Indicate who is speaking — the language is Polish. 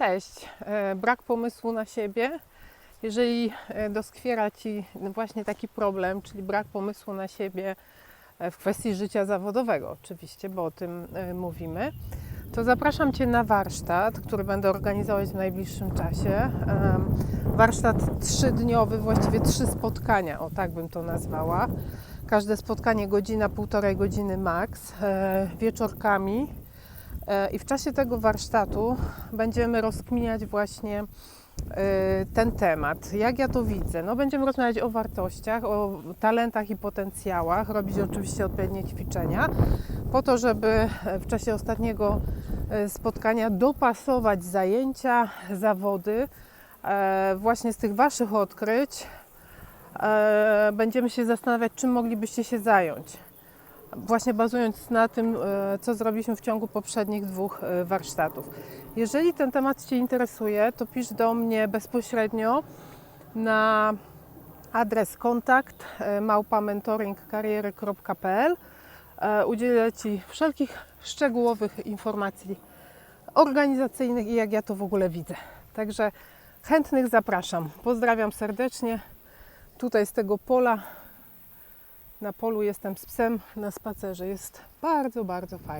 Speaker 1: Cześć. E, Brak pomysłu na siebie. Jeżeli e, doskwiera Ci właśnie taki problem, czyli brak pomysłu na siebie e, w kwestii życia zawodowego, oczywiście, bo o tym mówimy, to zapraszam Cię na warsztat, który będę organizować w najbliższym czasie. Warsztat trzydniowy, właściwie trzy spotkania, o tak bym to nazwała. Każde spotkanie godzina, półtorej godziny maks, wieczorkami. E, I w czasie tego warsztatu będziemy rozkminiać właśnie e, ten temat. Jak ja to widzę? No, będziemy rozmawiać o wartościach, o talentach i potencjałach, robić oczywiście odpowiednie ćwiczenia, po to, żeby w czasie ostatniego e, spotkania dopasować zajęcia, zawody e, właśnie z tych Waszych odkryć. e, Będziemy się zastanawiać, czym moglibyście się zająć właśnie bazując na tym, e, co zrobiliśmy w ciągu poprzednich dwóch e, warsztatów. Jeżeli ten temat Cię interesuje, to pisz do mnie bezpośrednio na adres kontakt e, małpamentoringkariery.pl. Udzielę Ci wszelkich szczegółowych informacji organizacyjnych i jak ja to w ogóle widzę. Także chętnych zapraszam. Pozdrawiam serdecznie. Tutaj z tego pola na polu jestem z psem na spacerze. Jest bardzo, bardzo fajnie.